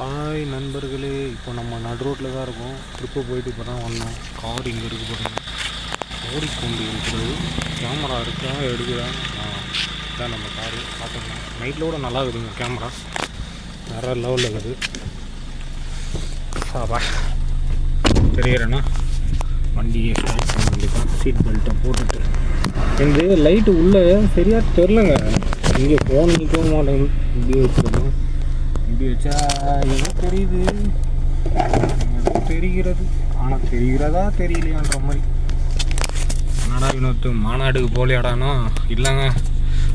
Hi நண்பர்களே. இப்போ நம்ம நடு ரோட்டில் தான் இருக்கோம். ட்ரிப்பு போயிட்டு இப்போ தான் வந்தோம். கார் இங்கே இருக்கு பாருங்கள் ஓடிக்கொண்டு இருக்கிறது. கேமரா இருக்கா? எடுக்கிறா இதான் நம்ம காரு பார்த்துக்கலாம். நைட்டில் கூட நல்லா இருக்குதுங்க கேமரா வேறு லெவலில் இருக்குது. சாப்பா. தெரியறேன்னா? வண்டியை ஸ்டார்ட் பண்ண வேண்டியதான் சீட் பெல்ட்டை போட்டுட்டு. இந்த லைட்டு உள்ளே சரியாக தெரிலங்க. இங்கே ஃபோன் நிற்கவும் மாட்டேங்குது. இப்படி வச்சுருக்கோம். இப்படி வச்சா என்ன தெரியுது. ஏதோ தெரிகிறது. ஆனால் தெரிகிறதா தெரியலையான்ற மாதிரி. என்னடா வினோத்து மாநாடுக்கு போலியாடானா இல்லைங்க.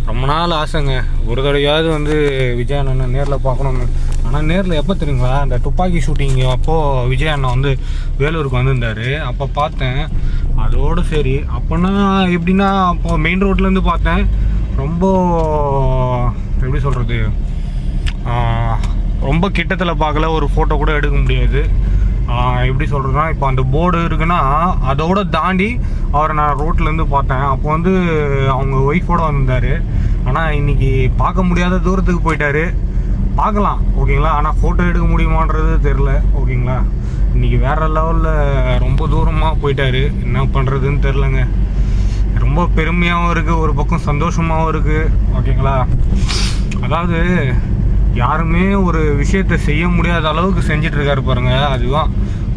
ரொம்ப நாள் ஆசைங்க. ஒரு தடவையாவது வந்து விஜய் அண்ணனை நேரில் பார்க்கணுன்னு ஆனால் நேரில் எப்போ தெரியுங்களா? அந்த துப்பாக்கி ஷூட்டிங் அப்போது விஜய் அண்ணன் வந்து வேலூருக்கு வந்திருந்தார். அப்போ பார்த்தேன். அதோடு சரி. அப்போனா எப்படின்னா அப்போ மெயின் ரோட்லேருந்து பார்த்தேன். ரொம்ப எப்படி சொல்கிறது ரொம்ப கிட்டத்தில் பார்க்கல ஒரு ஃபோட்டோ கூட எடுக்க முடியாது. எப்படி சொல்கிறதுனா இப்போ அந்த போர்டு இருக்குன்னா அதோட தாண்டி அவரை நான் ரோட்லேருந்து பார்த்தேன். அப்போ வந்து அவங்க ஒய்ஃபோட வந்திருந்தார். ஆனால் இன்றைக்கி பார்க்க முடியாத தூரத்துக்கு போயிட்டாரு. பார்க்கலாம் ஓகேங்களா? ஆனால் ஃபோட்டோ எடுக்க முடியுமான்றது தெரில ஓகேங்களா? இன்னைக்கு வேறு லெவலில் ரொம்ப தூரமாக போயிட்டாரு. என்ன பண்ணுறதுன்னு தெரிலங்க ரொம்ப பெருமையாகவும் இருக்குது ஒரு பக்கம் சந்தோஷமாகவும் இருக்குது ஓகேங்களா? அதாவது யாருமே ஒரு விஷயத்தை செய்ய முடியாத அளவுக்கு செஞ்சிட்டு இருக்காரு பாருங்க அதுதான்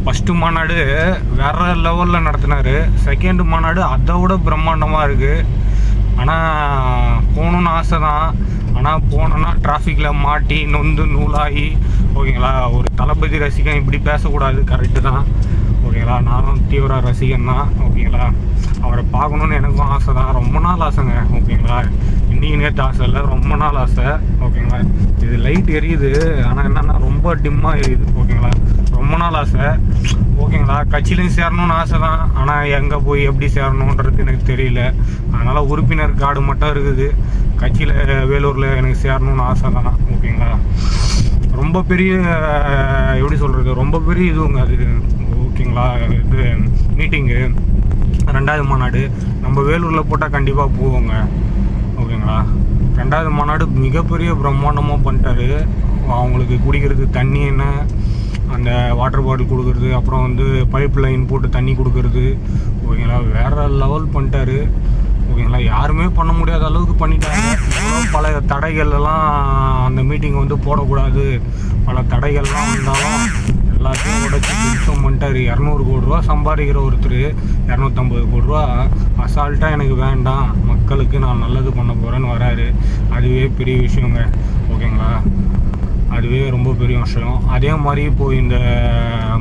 ஃபஸ்ட்டு மாநாடு வேற லெவலில் நடத்தினாரு. செகண்ட் மாநாடு அதை விட பிரம்மாண்டமாக இருக்குது ஆனால் போகணுன்னு ஆசை தான் ஆனால் போனோன்னா டிராஃபிக்கில் மாட்டி நொந்து நூலாகி ஓகேங்களா? ஒரு தளபதி ரசிகன் இப்படி பேசக்கூடாது கரெக்டு தான். ஓகேங்களா? நானும் தீவிர ரசிகன் தான் ஓகேங்களா? அவரை பார்க்கணுன்னு எனக்கும் ஆசை தான். ரொம்ப நாள் ஆசைங்க ஓகேங்களா? இன்னைக்கு நேற்று ஆசை இல்லை ரொம்ப நாள் ஆசை ஓகேங்களா? இது லைட் எரியுது ஆனால் என்னென்னா ரொம்ப டிம்மாக எரியுது ஓகேங்களா? ரொம்ப நாள் ஆசை ஓகேங்களா? கட்சியிலையும் சேரணும்னு ஆசை தான் ஆனால் எங்கே போய் எப்படி சேரணுன்றது எனக்கு தெரியல. அதனால் உறுப்பினர் கார்டு மட்டும் இருக்குது. கட்சியில் வேலூரில் எனக்கு சேரணும்னு ஆசை தான் ஓகேங்களா? ரொம்ப பெரிய எப்படி சொல்கிறது ரொம்ப பெரிய இதுவுங்க அது ஓகேங்களா? இது மீட்டிங்கு ரெண்டாவது மாநாடு. நம்ம வேலூரில் போட்டால் கண்டிப்பாக போவோங்க ஓகேங்களா? ரெண்டாவது மாநாடு மிகப்பெரிய பிரம்மாண்டமாக பண்ணிட்டாரு. அவங்களுக்கு குடிக்கிறதுக்கு தண்ணி என்ன அந்த வாட்டர் பாட்டில் கொடுக்கறது அப்புறம் வந்து பைப் லைன் போட்டு தண்ணி கொடுக்கறது ஓகேங்களா? வேற லெவல் பண்ணிட்டாரு. ஓகேங்களா? யாருமே பண்ண முடியாத அளவுக்கு பண்ணிட்டாங்க. பல தடைகள் எல்லாம் அந்த மீட்டிங் வந்து போடக்கூடாது. பல தடைகள்லாம் வந்தாலும் எல்லாத்தையும் உடச்சி திருத்தம் பண்ணிட்டாரு. இரநூறு கோடி ரூபா சம்பாதிக்கிற ஒருத்தர். இரநூத்தம்பது கோடி ரூபா அசால்ட்டாக எனக்கு வேண்டாம். மக்களுக்கு நான் நல்லது பண்ண போகிறேன்னு வராரு. அதுவே பெரிய விஷயங்க. ஓகேங்களா? அதுவே ரொம்ப பெரிய விஷயம். அதே மாதிரி இப்போ இந்த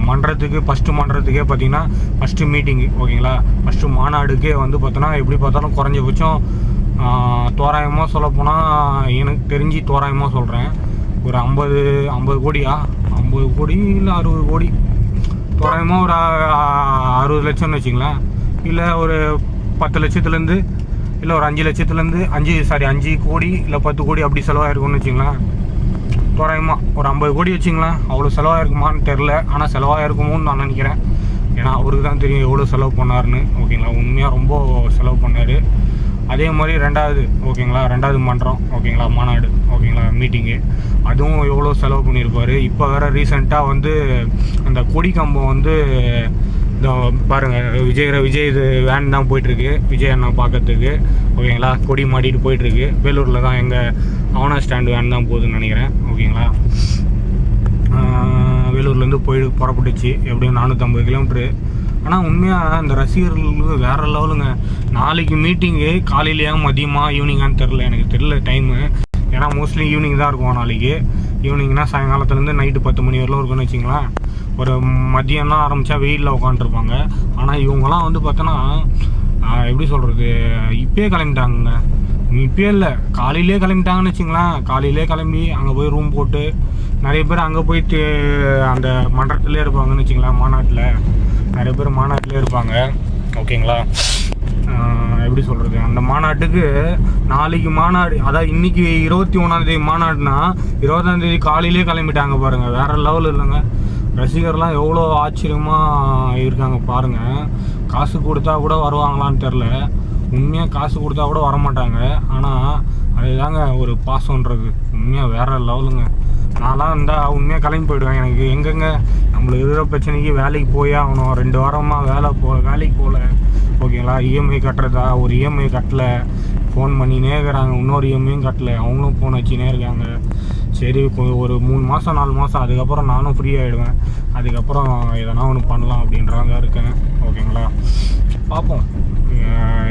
மன்றத்துக்கு ஃபஸ்ட்டு மன்றத்துக்கே பார்த்தீங்கன்னா ஃபஸ்ட்டு மீட்டிங்கு ஓகேங்களா? ஃபஸ்ட்டு மாநாடுக்கே வந்து பார்த்தோன்னா எப்படி பார்த்தாலும் குறைஞ்சபட்சம் தோராயமாக சொல்லப்போனால் எனக்கு தெரிஞ்சு தோராயமாக சொல்கிறேன் ஒரு ஐம்பது ஐம்பது கோடியா? ஐம்பது கோடி இல்லை அறுபது கோடி? தோராயமாக ஒரு அறுபது லட்சம்னு வச்சுங்களேன். இல்லை ஒரு பத்து லட்சத்துலேருந்து இல்லை ஒரு அஞ்சு லட்சத்துலேருந்து அஞ்சு சாரி அஞ்சு கோடி இல்லை பத்து கோடி அப்படி செலவாயிருக்கும்னு வச்சுங்களேன். தோராயமாக ஒரு ஐம்பது கோடி வச்சுங்களேன். அவ்வளோ செலவாக இருக்குமான்னு தெரில. ஆனால் செலவாக இருக்குமோன்னு நான் நினைக்கிறேன். ஏன்னா அவருக்கு தான் தெரியும் எவ்வளோ செலவு பண்ணாருன்னு. ஓகேங்களா? உண்மையாக ரொம்ப செலவு பண்ணார். அதே மாதிரி ரெண்டாவது ஓகேங்களா? ரெண்டாவது மன்றம் ஓகேங்களா? மாநாடு ஓகேங்களா? மீட்டிங்கு அதுவும் எவ்வளோ செலவு பண்ணியிருப்பார் இப்போ வேறு ரீசெண்டாக வந்து அந்த கொடி கம்பம் வந்து இந்த பாருங்கள் விஜய் விஜய் இது வேன் தான் போயிட்டுருக்கு. விஜய் அண்ணா பார்க்கறதுக்கு. ஓகேங்களா? கொடி மாட்டிட்டு போயிட்டுருக்கு. வேலூரில் தான் எங்கள் அவனா ஸ்டாண்டு வேன் தான் போகுதுன்னு நினைக்கிறேன். ஓகேங்களா? வேலூர்லேருந்து போய் புறப்பட்டுச்சு. எப்படியும் நானூற்றம்பது கிலோமீட்ரு ஆனால் உண்மையாக இந்த ரசிகர்களுக்கு வேறு லெவலுங்க. நாளைக்கு மீட்டிங்கு காலையிலையா மதியமாக ஈவினிங்கான்னு தெரில எனக்கு தெரில டைமு ஏன்னா மோஸ்ட்லி ஈவினிங் தான் இருக்கும் நாளைக்கு. ஈவினிங்னா சாயங்காலத்துலேருந்து நைட்டு பத்து மணி வரலாம் இருக்குன்னு வச்சிங்களேன். ஒரு மதியம்லாம் ஆரம்பித்தா வெயிலில் உட்காந்துருப்பாங்க ஆனால் இவங்கெல்லாம் வந்து பார்த்தோன்னா எப்படி சொல்கிறது இப்பயே கிளம்பிட்டாங்கங்க. இப்பயே இல்லை. காலையிலே கிளம்பிட்டாங்கன்னு வச்சுங்களேன். காலையிலே கிளம்பி அங்கே போய் ரூம் போட்டு நிறைய பேர் அங்கே போயிட்டு அந்த மன்றத்திலே இருப்பாங்கன்னு வச்சுங்களேன் மாநாட்டில். நிறைய பேர் மாநாட்டிலே இருப்பாங்க. ஓகேங்களா? எப்படி சொல்கிறது அந்த மாநாட்டுக்கு நாளைக்கு மாநாடு அதாவது இன்னைக்கு இருபத்தி ஒன்றாந்தேதி மாநாடுனா இருபதாந்தேதி காலையிலே கிளம்பிட்டாங்க பாருங்கள் வேற லெவல் இல்லைங்க. ரசிகர்லாம் எவ்வளோ ஆச்சரியமாக இருக்காங்க பாருங்கள் காசு கொடுத்தா கூட வருவாங்களான்னு தெரில உண்மையாக காசு கொடுத்தா கூட வரமாட்டாங்க. ஆனால் அதுதாங்க ஒரு பாசம்ன்றது உண்மையாக வேறு லெவலுங்க. நான்லாம் இருந்தால் உண்மையாக கிளம்பி போயிடுவேன். எனக்கு எங்கெங்க நம்மளுக்கு இருக்கிற பிரச்சனைக்கு வேலைக்கு போயே ஆகணும். ரெண்டு வாரமாக வேலை போ வேலைக்கு போகல ஓகேங்களா? இஎம்ஐ கட்டுறதா? ஒரு இஎம்ஐ கட்டலை. ஃபோன் பண்ணினே இருக்கிறாங்க. இன்னொரு இஎம்ஐயும் கட்டலை. அவங்களும் ஃபோன் வச்சுனே இருக்காங்க. சரி கொ- ஒரு மூணு மாதம் நாலு மாதம் அதுக்கப்புறம் நானும் ஃப்ரீ ஆகிடுவேன் அதுக்கப்புறம் எதனா ஒன்று பண்ணலாம் அப்படின்றாங்க இருக்கேன். ஓகேங்களா? பார்ப்போம்.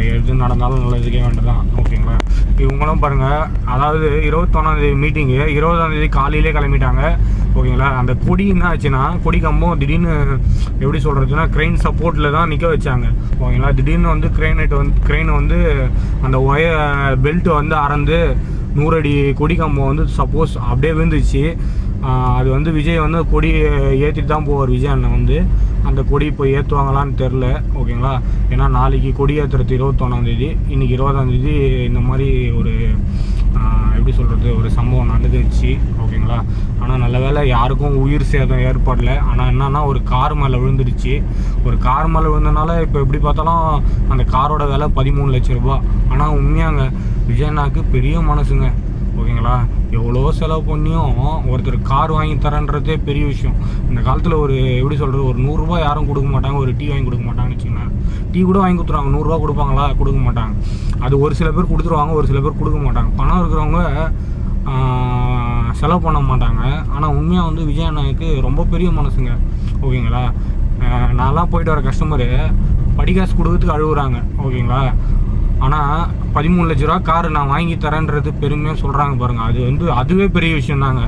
எது நடந்தாலும் நல்லதுக்கே வேண்டியதான் ஓகேங்களா? இவங்களும் பாருங்கள் அதாவது இருபத்தொன்னாந்தேதி மீட்டிங்கு இருபதாந்தேதி காலையிலே கிளம்பிட்டாங்க. ஓகேங்களா? அந்த கொடி என்ன ஆச்சுன்னா கொடி கம்பம் திடீர்னு எப்படி சொல்கிறதுனா க்ரெயின் சப்போர்ட்டில் தான் நிற்க வச்சாங்க. ஓகேங்களா? திடீர்னு வந்து க்ரெயினட் வந்து க்ரெயின் வந்து அந்த ஒய பெல்ட் வந்து அறந்து நூறடி கொடி கம்பம் வந்து சப்போஸ் அப்படியே விழுந்துச்சு அது வந்து விஜய் வந்து கொடி ஏற்றிட்டு தான் போவார் விஜய் அண்ணன் வந்து. அந்த கொடி இப்போ ஏற்றுவாங்களான்னு தெரில ஓகேங்களா? ஏன்னா நாளைக்கு கொடி ஏற்றுறது இருபத்தொன்னாந்தேதி இன்றைக்கி இருபதாந்தேதி இந்த மாதிரி ஒரு எப்படி சொல்கிறது ஒரு சம்பவம் நடந்துச்சு ஓகேங்களா? ஆனால் நல்ல வேலை யாருக்கும் உயிர் சேதம் ஏற்படல. ஆனால் என்னன்னா ஒரு கார் மேலே விழுந்துடுச்சு ஒரு கார் மேலே விழுந்தனால இப்போ எப்படி பார்த்தாலும் அந்த காரோட விலை பதிமூணு லட்ச ரூபா ஆனால் உண்மையாங்க விஜயண்ணாக்கு பெரிய மனசுங்க ஓகேங்களா? எவ்வளோ செலவு பண்ணியும் ஒருத்தர் கார் வாங்கி தரேன்றதே பெரிய விஷயம். இந்த காலத்தில் ஒரு எப்படி சொல்கிறது ஒரு நூறுரூவா யாரும் கொடுக்க மாட்டாங்க ஒரு டீ வாங்கி கொடுக்க மாட்டாங்கன்னு வச்சுக்கோங்களேன். டீ கூட வாங்கி கொடுத்துருவாங்க. நூறுரூவா கொடுப்பாங்களா? கொடுக்க மாட்டாங்க. அது ஒரு சில பேர் கொடுத்துருவாங்க ஒரு சில பேர் கொடுக்க மாட்டாங்க. பணம் இருக்கிறவங்க செலவு பண்ண மாட்டாங்க. ஆனால் உண்மையாக வந்து விஜய் அண்ணாவுக்கு ரொம்ப பெரிய மனசுங்க. ஓகேங்களா? நான்லாம் போயிட்டு வர கஸ்டமரு படிகாசு கொடுக்கறதுக்கு அழுகுறாங்க. ஓகேங்களா? ஆனால் பதிமூணு லட்ச ரூபா காரு நான் வாங்கி தரேன்றது பெருமையாக சொல்கிறாங்க பாருங்கள் அது வந்து அதுவே பெரிய விஷயம் தாங்க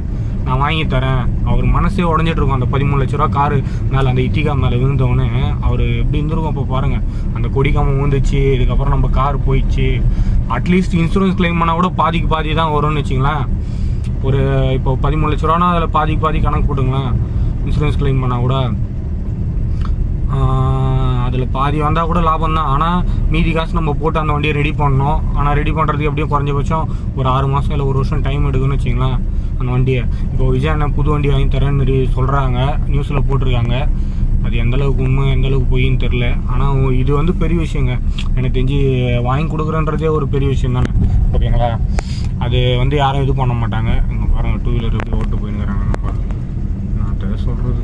நான் வாங்கி தரேன். அவர் மனசே உடஞ்சிட்டு இருக்கும் அந்த பதிமூணு லட்ச ரூபா காரு மேலே அந்த இட்டிகா மேலே விழுந்தவொடனே அவர் எப்படி இருந்திருக்கும் அப்போ பாருங்கள் அந்த கொடிக்காம விழுந்துச்சு இதுக்கப்புறம் நம்ம கார் போயிடுச்சு. அட்லீஸ்ட் இன்சூரன்ஸ் கிளைம் பண்ணால் கூட பாதிக்கு பாதி தான் வரும்னு வச்சுங்களேன் ஒரு இப்போ பதிமூணு லட்ச ரூபானா அதில் பாதிக்கு பாதி கணக்கு போட்டுங்களேன். இன்சூரன்ஸ் கிளைம் பண்ணால் கூட. அதில் பாதி வந்தால் கூட லாபம் தான். ஆனால் மீதி காசு நம்ம போட்டு அந்த வண்டியை ரெடி பண்ணோம் ஆனால் ரெடி பண்ணுறதுக்கு எப்படியும் குறைஞ்சபட்சம் ஒரு ஆறு மாதம் இல்லை ஒரு வருஷம் டைம் எடுக்குன்னு வச்சிங்களேன் அந்த வண்டியை. இப்போ விஜய் அண்ணன் புது வண்டி வாங்கி தரேன்னு மாரி சொல்கிறாங்க நியூஸில் போட்டிருக்காங்க. அது எந்த அளவுக்கு உண்மை எந்தளவுக்கு பொய்ன்னு தெரில ஆனால் இது வந்து பெரிய விஷயங்க. எனக்கு தெரிஞ்சு வாங்கி கொடுக்குறன்றதே ஒரு பெரிய விஷயம் தானே. ஓகேங்களா? அது வந்து யாரும் இது பண்ண மாட்டாங்க. இங்கே பாருங்கள் டூ வீலர் எப்படி ஓட்டு போயின்னுக்குறாங்க. நான் நான் சொல்கிறது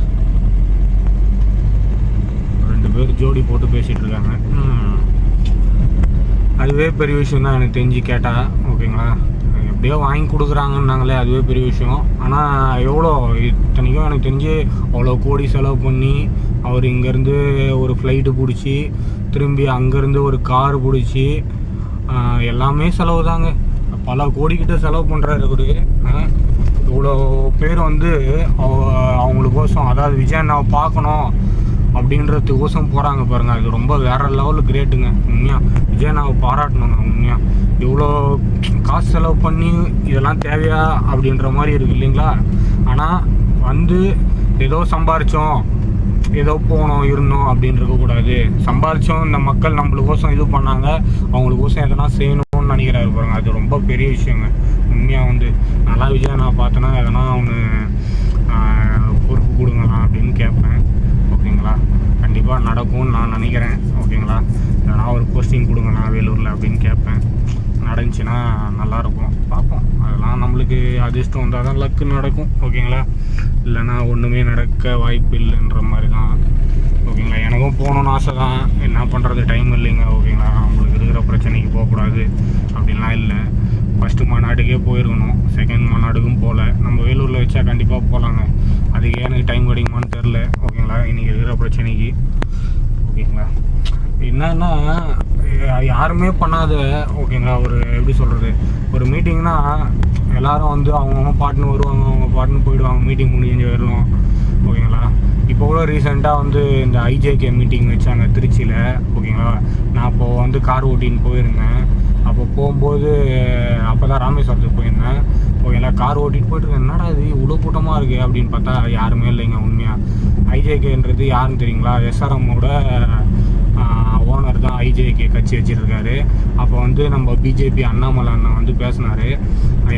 ரெண்டு பேர் ஜோடி போட்டு பேசிகிட்டு இருக்காங்க அதுவே பெரிய விஷயம் தான் எனக்கு தெரிஞ்சு கேட்டால் ஓகேங்களா? எப்படியோ வாங்கி கொடுக்குறாங்கன்னாங்களே அதுவே பெரிய விஷயம். ஆனால் எவ்வளோ? இத்தனைக்கும் எனக்கு தெரிஞ்சு அவ்வளோ கோடி செலவு பண்ணி அவர் இங்கேருந்து ஒரு ஃப்ளைட்டு பிடிச்சி திரும்பி அங்கேருந்து ஒரு கார் பிடிச்சி எல்லாமே செலவு தாங்க பல கோடிக்கிட்ட செலவு பண்ணுறாரு அவரு. இவ்வளோ பேர் வந்து அவ- அவங்களுக்கோசம் அதாவது விஜய் நான் பார்க்கணும். அப்படின்றதுக்கோசம் போகிறாங்க பாருங்கள் அது ரொம்ப வேறு லெவலில் கிரேட்டுங்க உண்மையாக விஜய் நான் பாராட்டணுங்க உண்மையாக இவ்வளோ காசு செலவு பண்ணி இதெல்லாம் தேவையா அப்படின்ற மாதிரி இருக்கு இல்லைங்களா? ஆனால் வந்து ஏதோ சம்பாரித்தோம் ஏதோ போனோம் இருந்தோம் அப்படின்னு இருக்கக்கூடாது சம்பாரித்தோம் இந்த மக்கள் நம்மளுக்கோசம் இது பண்ணாங்க அவங்களுக்கோசம் எதனா செய்யணும்னு நினைக்கிறாரு பாருங்க. அது ரொம்ப பெரிய விஷயங்க. உண்மையாக வந்து நல்லா விஜய் நான் பார்த்தேன்னா எதனா ஒன்று பொறுப்பு கொடுங்களா அப்படின்னு கேட்பேன் ஓகேங்களா? கண்டிப்பாக நடக்கும்னு நான் நினைக்கிறேன். ஓகேங்களா? நான் ஒரு போஸ்டிங் கொடுங்கண்ணா வேலூரில் அப்படின்னு கேட்பேன். நடந்துச்சுன்னா நல்லாயிருக்கும். பார்ப்போம். அதெல்லாம் நம்மளுக்கு அதிர்ஷ்டம் வந்தால் தான் லக்கு நடக்கும். ஓகேங்களா? இல்லைன்னா ஒன்றுமே நடக்க வாய்ப்பு இல்லைன்ற மாதிரி தான் ஓகேங்களா? எனக்கும் போகணுன்னு ஆசை தான் என்ன பண்ணுறது டைம் இல்லைங்க. ஓகேங்களா? அவங்களுக்கு இருக்கிற பிரச்சனைக்கு போகக்கூடாது. அப்படின்லாம் இல்லை. ஃபஸ்ட்டு மாநாட்டுக்கே போயிருக்கணும். செகண்ட் மாநாடுக்கும் போகல நம்ம வேலூரில் வச்சா கண்டிப்பாக போகலாங்க அதுக்கு எனக்கு டைம் கிடைக்குமான்னு தெரில ஓகேங்களா? இன்றைக்கி இருக்கிற பிரச்சனைக்கு. ஓகேங்களா? என்னன்னா யாருமே பண்ணாத ஓகேங்களா ஒரு எப்படி சொல்கிறது ஒரு மீட்டிங்னா எல்லாரும் வந்து அவங்கவுங்க பாட்டுன்னு வருவாங்க அவங்க பாட்டுன்னு போயிடுவாங்க. மீட்டிங் முடிஞ்சு வருவோம் ஓகேங்களா? இப்போ கூட ரீசெண்டாக வந்து இந்த ஐஜேகே மீட்டிங் வச்சாங்க திருச்சியில். ஓகேங்களா? நான் அப்போது வந்து கார் ஓட்டின்னு போயிருந்தேன். அப்போ போகும்போது அப்போ தான் ராமேஸ்வரத்துக்கு போயிருந்தேன். கார் ஓட்டிட்டு போயிட்டு இருக்கேன் என்னடா இது இவ்வளோ கூட்டமாக இருக்கு அப்படின்னு பார்த்தா யாருமே இல்லைங்க உண்மையாக ஐஜேகேன்றது யாருன்னு தெரியுங்களா? எஸ்ஆர்எம்மோட ஓனர் தான் ஐஜேகே கட்சி வச்சிருக்காரு. அப்போ வந்து நம்ம பிஜேபி அண்ணாமலை அண்ணன் வந்து பேசினாரு.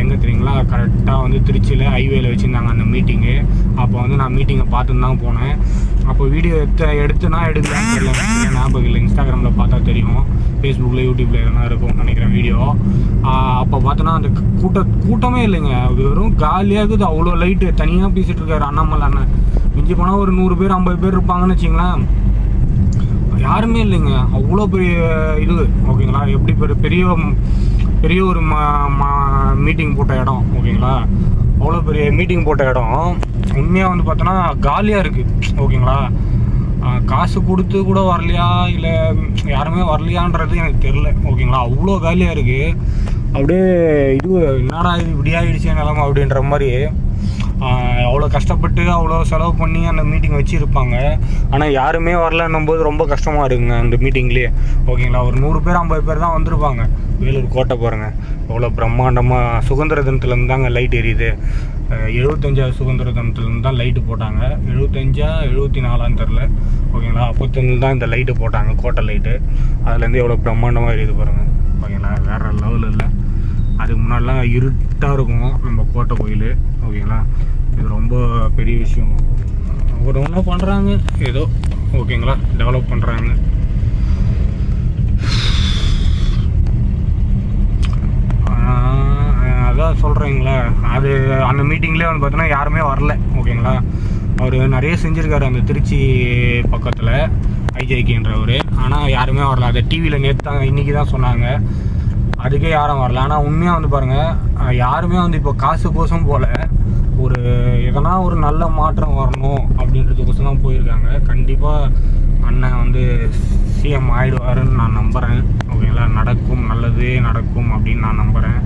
எங்கே தெரியுங்களா? கரெக்டாக வந்து திருச்சியில் ஹைவேல வச்சுருந்தாங்க அந்த மீட்டிங்கு அப்போ வந்து நான் மீட்டிங்கை பார்த்துன்னு தான் போனேன். அப்போ வீடியோ எடுத்து எடுத்துனா எடுக்கலான்னு தெரியல ஞாபகம் இல்லை. இன்ஸ்டாகிராமில் பார்த்தா தெரியும். ஃபேஸ்புக்கில் யூடியூப்பில் எதனா இருக்கும்னு நினைக்கிறேன் வீடியோ அப்போ பார்த்தோன்னா அந்த கூட்ட கூட்டமே இல்லைங்க. வெறும் காலியாக இருக்குது. அவ்வளோ லைட்டு தனியாக பேசிகிட்டு இருக்காரு அண்ணாமல் அண்ணன். மிஞ்சி போனால் ஒரு நூறு பேர் ஐம்பது பேர் இருப்பாங்கன்னு வச்சிங்களேன் யாருமே இல்லைங்க. அவ்வளோ பெரிய இது. ஓகேங்களா? எப்படி பெரிய பெரிய பெரிய ஒரு மீட்டிங் போட்ட இடம். ஓகேங்களா? அவ்வளோ பெரிய மீட்டிங் போட்ட இடம். உண்மையாக வந்து பார்த்தோன்னா காலியாக இருக்குது ஓகேங்களா? காசு கொடுத்து கூட வரலையா? இல்லை யாருமே வரலையான்றது எனக்கு தெரில ஓகேங்களா? அவ்வளோ காலியாக இருக்குது அப்படியே இது என்னடா இது இப்படி ஆகிடுச்சு நிலமை அப்படின்ற மாதிரி அவ்வளோ கஷ்டப்பட்டு அவ்வளோ செலவு பண்ணி அந்த மீட்டிங் வச்சுருப்பாங்க. ஆனால் யாருமே வரலன்னும் போது ரொம்ப கஷ்டமாக இருக்குங்க அந்த மீட்டிங்லேயே ஓகேங்களா? ஒரு நூறு பேர் ஐம்பது பேர் தான் வந்திருப்பாங்க. வேலூர் கோட்டை பாருங்கள் எவ்வளோ பிரம்மாண்டமாக சுதந்திர தினத்துலேருந்து தாங்க லைட் எரியுது. எழுபத்தஞ்சாவது சுதந்திர தினத்துலேருந்து தான் லைட்டு போட்டாங்க. எழுபத்தஞ்சா எழுபத்தி நாலான்னு தெரில ஓகேங்களா? அப்போத்துலேருந்து தான் இந்த லைட்டு போட்டாங்க கோட்டை லைட்டு அதுலேருந்து எவ்வளோ பிரம்மாண்டமாக எரியுது பாருங்கள் ஓகேங்களா? வேறு லெவலில் இல்லை. அதுக்கு முன்னாடிலாம் இருட்டாக இருக்கும் நம்ம கோட்டை கோயில். ஓகேங்களா? இது ரொம்ப பெரிய விஷயம். ஒரு ஒன்றும் பண்ணுறாங்க ஏதோ ஓகேங்களா? டெவலப் பண்ணுறாங்க அதான் சொல்கிறீங்களே அது அந்த மீட்டிங்லேயே வந்து பார்த்தோன்னா யாருமே வரல ஓகேங்களா? அவர் நிறைய செஞ்சுருக்காரு அந்த திருச்சி பக்கத்தில் ஐஜேகேன்றவர். ஆனால் யாருமே வரல. அதை டிவியில் நேற்று தான் இன்றைக்கி தான் சொன்னாங்க. அதுக்கே யாரும் வரல. ஆனால் உண்மையாக வந்து பாருங்கள் யாருமே வந்து இப்போ காசு கோசம் போல் ஒரு எதனா ஒரு நல்ல மாற்றம் வரணும் அப்படின்றதுக்கோசம் தான் போயிருக்காங்க. கண்டிப்பாக அண்ணன் வந்து சிஎம் ஆயிடுவாருன்னு நான் நம்புகிறேன் ஓகேங்களா நடக்கும் நல்லதே நடக்கும் அப்படின்னு நான் நம்புகிறேன்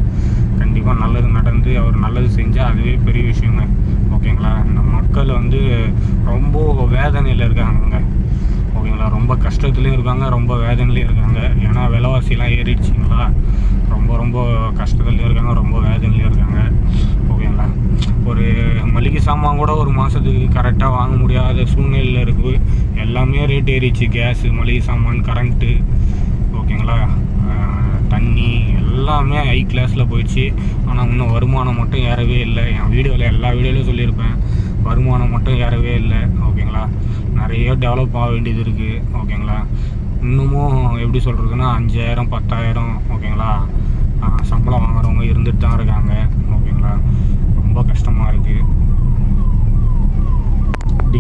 கண்டிப்பாக நல்லது நடந்து அவர் நல்லது செஞ்சால் அதுவே பெரிய விஷயங்க. ஓகேங்களா? இந்த மக்கள் வந்து ரொம்ப வேதனையில் இருக்காங்க. ஓகேங்களா? ரொம்ப கஷ்டத்துலேயும் இருக்காங்க ரொம்ப வேதனையிலையும் இருக்காங்க. ஏன்னா விலைவாசிலாம் ஏறிடுச்சிங்களா? ரொம்ப ரொம்ப கஷ்டத்துலேயும் இருக்காங்க ரொம்ப வேதனையிலையும் இருக்காங்க. ஓகேங்களா ஒரு மளிகை சாமான் கூட ஒரு மாதத்துக்கு கரெக்டாக வாங்க முடியாத சூழ்நிலையில் இருக்குது எல்லாமே ரேட் ஏறிச்சு கேஸு மளிகை சாமான் கரண்ட்டு ஓகேங்களா தண்ணி எல்லாமே ஹை கிளாஸில் போயிடுச்சு. ஆனால் இன்னும் வருமானம் மட்டும் ஏறவே இல்லை. என் வீடியோவில் எல்லா வீடியோலையும் சொல்லியிருப்பேன். வருமானம் மட்டும் ஏறவே இல்லை. ஓகேங்களா நிறைய டெவலப் ஆக வேண்டியது இருக்குது ஓகேங்களா இன்னமும் எப்படி சொல்கிறதுன்னா அஞ்சாயிரம் பத்தாயிரம் ஓகேங்களா சம்பளம் வாங்குறவங்க இருந்துட்டு தான் இருக்காங்க ஓகேங்களா ரொம்ப கஷ்டமாக இருக்குது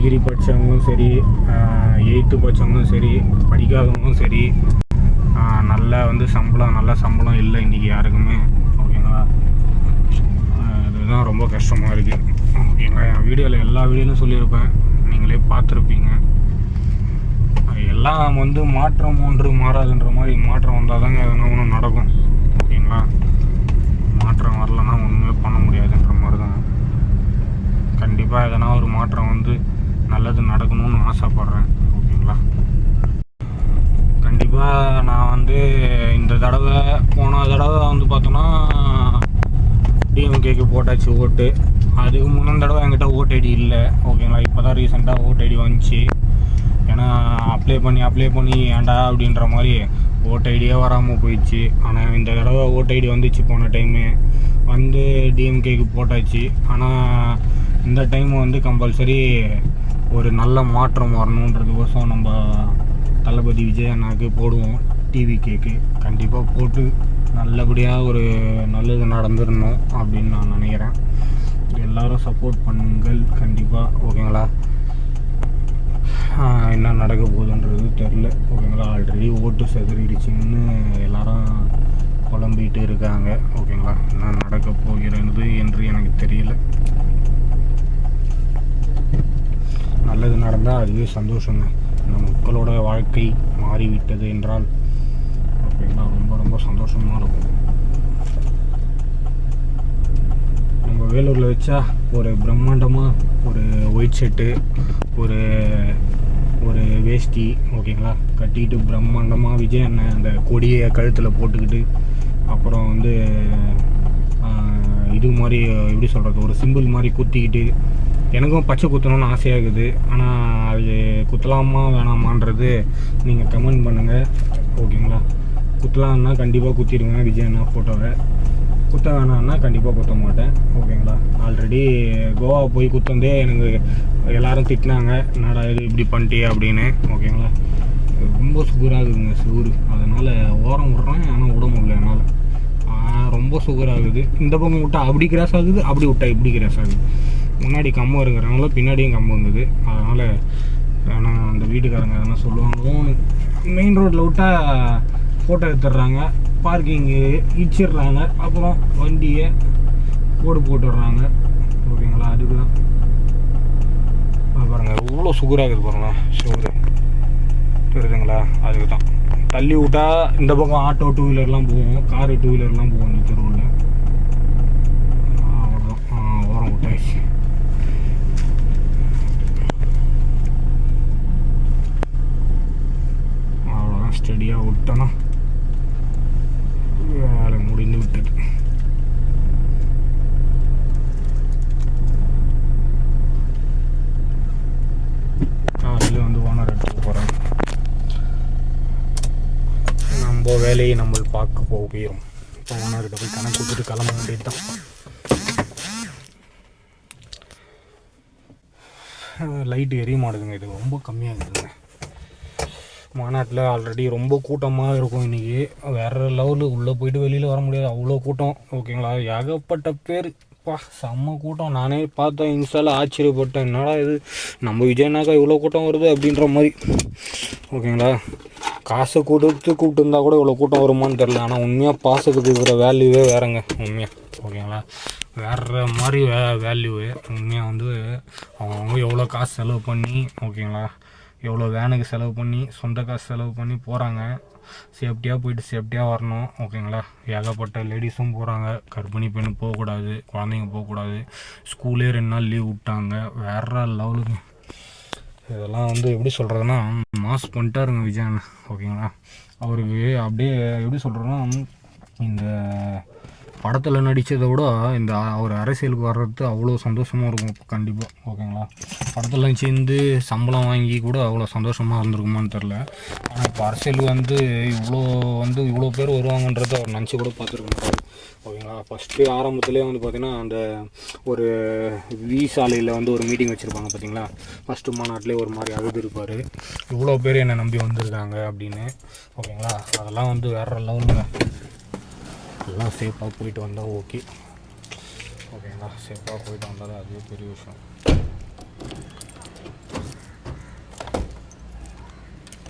டிகிரி படித்தவங்களும் சரி எயித்து படித்தவங்களும் சரி படிக்காதவங்களும் சரி நல்லா நல்ல வந்து சம்பளம் நல்ல சம்பளம் இல்லை இன்றைக்கி யாருக்குமே. ஓகேங்களா? இதுதான் அதுதான் ரொம்ப கஷ்டமாக இருக்குது ஓகேங்களா? என் வீடியோவில் எல்லா வீடியோலையும் சொல்லியிருப்பேன். நீங்களே பார்த்துருப்பீங்க. எல்லாம் வந்து மாற்றம் ஒன்று மாறாதுன்ற மாதிரி மாற்றம் வந்தால் தாங்க எதுனா ஒன்று நடக்கும். ஓகேங்களா? மாற்றம் வரலன்னா ஒன்றுமே பண்ண முடியாதுன்ற மாதிரி தான் கண்டிப்பாக எதனா ஒரு மாற்றம் வந்து நல்லது நடக்கணும்னு ஆசைப்பட்றேன் ஓகேங்களா? கண்டிப்பாக நான் வந்து இந்த தடவை போன தடவை வந்து பார்த்தோன்னா டிஎம்கேக்கு போட்டாச்சு ஓட்டு. அதுக்கு முன்னாடி தடவை என்கிட்ட ஓட் ஐடி இல்லை ஓகேங்களா? இப்போ தான் ரீசெண்டாக ஓட் ஐடி வந்துச்சு. ஏன்னா அப்ளை பண்ணி அப்ளை பண்ணி ஏன்டா அப்படின்ற மாதிரி ஓட் ஐடியே வராமல் போயிடுச்சு. ஆனால் இந்த தடவை ஓட் ஐடி வந்துச்சு போன டைமு வந்து டிஎம்கேக்கு போட்டாச்சு. ஆனால் இந்த டைம் வந்து கம்பல்சரி ஒரு நல்ல மாற்றம் வரணுன்றதுக்கோசம் நம்ம தளபதி விஜய் அண்ணாக்கு போடுவோம். TV cake. கண்டிப்பாக போட்டு நல்லபடியாக ஒரு நல்லது நடந்துடணும் அப்படின்னு நான் நினைக்கிறேன். எல்லாரும் சப்போர்ட் பண்ணுங்கள். கண்டிப்பாக ஓகேங்களா? என்ன நடக்க போகுதுன்றது தெரில ஓகேங்களா? ஆல்ரெடி ஓட்டு செதறிடுச்சுன்னு எல்லாரும் குழம்பிட்டு இருக்காங்க. ஓகேங்களா? என்ன நடக்க போகிறது என்று எனக்கு தெரியல. நல்லது நடந்தால் அதுவே சந்தோஷங்க நம்ம மக்களோட வாழ்க்கை மாறிவிட்டது என்றால் அப்படின்னா ரொம்ப ரொம்ப சந்தோஷமாக இருக்கும். நம்ம வேலூரில் வச்சா ஒரு பிரம்மாண்டமாக ஒரு ஒயிட் ஷர்ட்டு ஒரு ஒரு வேஷ்டி ஓகேங்களா? கட்டிக்கிட்டு பிரம்மாண்டமாக விஜய் அண்ணன் அந்த கொடியை கழுத்தில் போட்டுக்கிட்டு அப்புறம் வந்து இது மாதிரி எப்படி சொல்கிறது ஒரு சிம்பிள் மாதிரி குத்திக்கிட்டு எனக்கும் பச்சை குத்தணும்னு ஆசையாக இருக்குது. ஆனால் அது குத்தலாமா வேணாமான்றது நீங்கள் கமெண்ட் பண்ணுங்கள் ஓகேங்களா? குத்தலாம்னா கண்டிப்பாக குத்திடுங்க விஜய் அண்ணா ஃபோட்டோவை குத்த வேணாம்னா கண்டிப்பாக குத்த மாட்டேன். ஓகேங்களா? ஆல்ரெடி கோவா போய் குத்தந்தே எனக்கு எல்லோரும் திட்டினாங்க. என்னடா இது இப்படி பண்ணிட்டே அப்படின்னு. ஓகேங்களா? ரொம்ப சுகராக இருக்குதுங்க சுகரு அதனால் ஓரம் விட்றேன் ஆனால் விட முடியல என்னால். ரொம்ப சுகராகுது. இந்த பக்கம் விட்டா அப்படி கிராஸ் ஆகுது அப்படி விட்டா இப்படி கிராஸ் ஆகுது. முன்னாடி கம்பம் இருக்கிறனால பின்னாடியும் கம்பம் இருந்தது. அதனால் ஆனால் அந்த வீட்டுக்காரங்க எதனா சொல்லுவாங்க மெயின் ரோட்டில் விட்டால் ஃபோட்டோ எடுத்துடுறாங்க. பார்க்கிங்கு இடிச்சிடுறாங்க. அப்புறம் வண்டியை போடு போட்டுடுறாங்க. ஓகேங்களா? அதுக்கு தான் பாருங்க இவ்வளோ இருக்குது பாருங்களா சுகரு தெரியுதுங்களா? அதுக்கு தான் தள்ளி விட்டா இந்த பக்கம் ஆட்டோ டூ வீலர்லாம் போகும். காரு டூ வீலர்லாம் போகும் இந்த தெருவில். அவ்வளோதான் ஆ, ஓரம் விட்டாச்சு அவ்வளோதான் ஸ்டடியாக விட்டோன்னா வேலை முடிந்து விட்டது. காலையில் வந்து ஓனர் எடுத்துக்க போகிறாங்க நம்ம வேலையை நம்ம பார்க்க போகிறோம் இப்போ ஓனர்கிட்ட போய் கணக்கு கொடுத்துட்டு கிளம்ப வேண்டியது தான் லைட்டு எரிய மாட்டேதுங்க இது ரொம்ப கம்மியாக இருக்குதுங்க. மாநாட்டில் ஆல்ரெடி ரொம்ப கூட்டமாக இருக்கும் இன்றைக்கி வேறு லெவலில் உள்ளே போயிட்டு வெளியில் வர முடியாது. அவ்வளோ கூட்டம். ஓகேங்களா? ஏகப்பட்ட பேர். பா செம்ம கூட்டம். நானே பார்த்தேன் இன்ஸ்டால ஆச்சரியப்பட்டேன். என்னடா இது? நம்ம விஜயனாக்கா இவ்வளோ கூட்டம் வருது அப்படின்ற மாதிரி. ஓகேங்களா? காசை கொடுத்து கூப்பிட்டு இருந்தால் கூட இவ்வளோ கூட்டம் வருமான்னு தெரில ஆனால் உண்மையாக பாசத்துக்கு இருக்கிற வேல்யூவே வேறங்க. உண்மையாக ஓகேங்களா? வேற மாதிரி வே வேல்யூவு உண்மையாக வந்து அவங்கவுங்க எவ்வளோ காசு செலவு பண்ணி ஓகேங்களா? எவ்வளோ வேனுக்கு செலவு பண்ணி சொந்த காசு செலவு பண்ணி போகிறாங்க சேஃப்டியாக போயிட்டு சேஃப்டியாக வரணும் ஓகேங்களா? ஏகப்பட்ட லேடிஸும் போகிறாங்க கர்ப்பிணி பெண்ணு போகக்கூடாது குழந்தைங்க போகக்கூடாது. ஸ்கூலே ரெண்டு நாள் லீவ் விட்டாங்க. வேற லெவலுக்கு. இதெல்லாம் வந்து எப்படி சொல்கிறதுன்னா மாஸ் பண்ணிட்டாருங்க விஜயன் ஓகேங்களா? அவருக்கு அப்படியே எப்படி சொல்கிறதுனா இந்த படத்தில் நடித்ததை விட இந்த அவர் அரசியலுக்கு வர்றது அவ்வளோ சந்தோஷமாக இருக்கும் கண்டிப்பாக ஓகேங்களா? படத்தில் சேர்ந்து சம்பளம் வாங்கி கூட அவ்வளோ சந்தோஷமாக இருந்திருக்குமான்னு தெரில ஆனால் இப்போ அரசியலுக்கு வந்து இவ்வளோ வந்து இவ்வளோ பேர் வருவாங்கன்றத அவர் நினச்சி கூட பார்த்துருக்க மாட்டார் ஓகேங்களா? ஃபஸ்ட்டு ஆரம்பத்துலேயே வந்து பார்த்திங்கன்னா அந்த ஒரு வி சாலையில் வந்து ஒரு மீட்டிங் வச்சுருப்பாங்க பார்த்தீங்களா ஃபஸ்ட்டு மாநாட்டிலே ஒரு மாதிரி அழுது இருப்பார் இவ்வளோ பேர் என்னை நம்பி வந்திருக்காங்க அப்படின்னு. ஓகேங்களா? அதெல்லாம் வந்து வேறு லெவலுங்க எல்லாம் சேஃபாக போயிட்டு வந்தால் ஓகே ஓகேங்களா சேஃபாக போயிட்டு வந்தால் அதுவே பெரிய விஷயம்.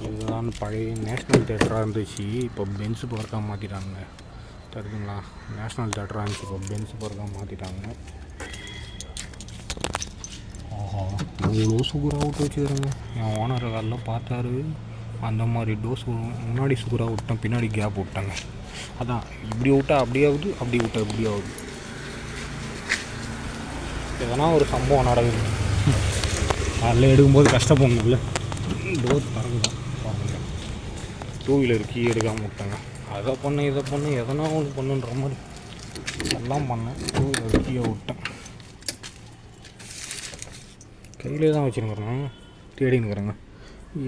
இதுதான் பழைய நேஷ்னல் தேட்டராக இருந்துச்சு. இப்போ பென்ஸ் பார்க்காக மாற்றிட்டாங்க தெரியுதுங்களா? நேஷ்னல் தேட்டராக இருந்துச்சு. இப்போ பென்ஸ் பார்க்காக மாற்றிட்டாங்க ஆஹா இவ்வளோ சுகராக விட்டு வச்சுக்கிறேங்க. என் ஓனர் காலில் பார்த்தாரு. அந்த மாதிரி டோஸ் முன்னாடி சுகராக விட்டேன் பின்னாடி கேப் விட்டாங்க. அதான் இப்படி விட்டா அப்படி ஆகுது அப்படி விட்டா இப்படி ஆகுது. எதனா ஒரு சம்பவம் நடக்குது. அதில் எடுக்கும்போது கஷ்டப்படணும்ல டோர் பறந்துதான் பாருங்க. டூ வீலர் கீ எடுக்காமல் விட்டாங்க. அதை பண்ண இதை பண்ண எதனா ஒன்று பண்ணுன்ற மாதிரி. எல்லாம் பண்ணேன். டூ வீலர் கீயை விட்டேன். கையிலே தான் வச்சுருக்கிறேன் தேடினுக்கிறேங்க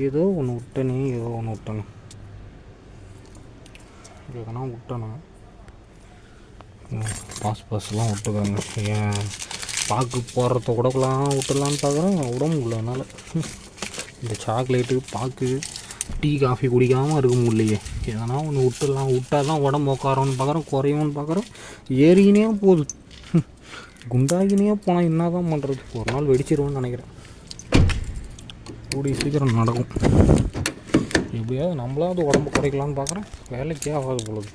ஏதோ ஒன்று விட்டனே ஏதோ ஒன்று விட்டனே. எதனா விட்டணும். பாஸ் பாஸ்லாம் விட்டுக்காங்க ஏன்? பாக்கு போடுறத கூடலாம் விட்டுடலான்னு பார்க்குறேன் விட முடியல அதனால். இந்த சாக்லேட்டு பாக்கு டீ காஃபி குடிக்காமல் இருக்க முடியலையே. எதனா ஒன்று விட்டுடலாம். விட்டால் தான் உடம்பு உட்காரோன்னு பார்க்குறேன் குறையும்னு பார்க்குறோம். ஏறினே போகுது. குண்டாகினே போனால் என்ன தான் பண்ணுறது ஒரு நாள் வெடிச்சிருவோன்னு நினைக்கிறேன். கூடிய சீக்கிரம் நடக்கும். எப்படியாவது நம்மளாவது உடம்பு குறைக்கலான்னு பார்க்குறேன். வேலைக்கே ஆகாது பொழுது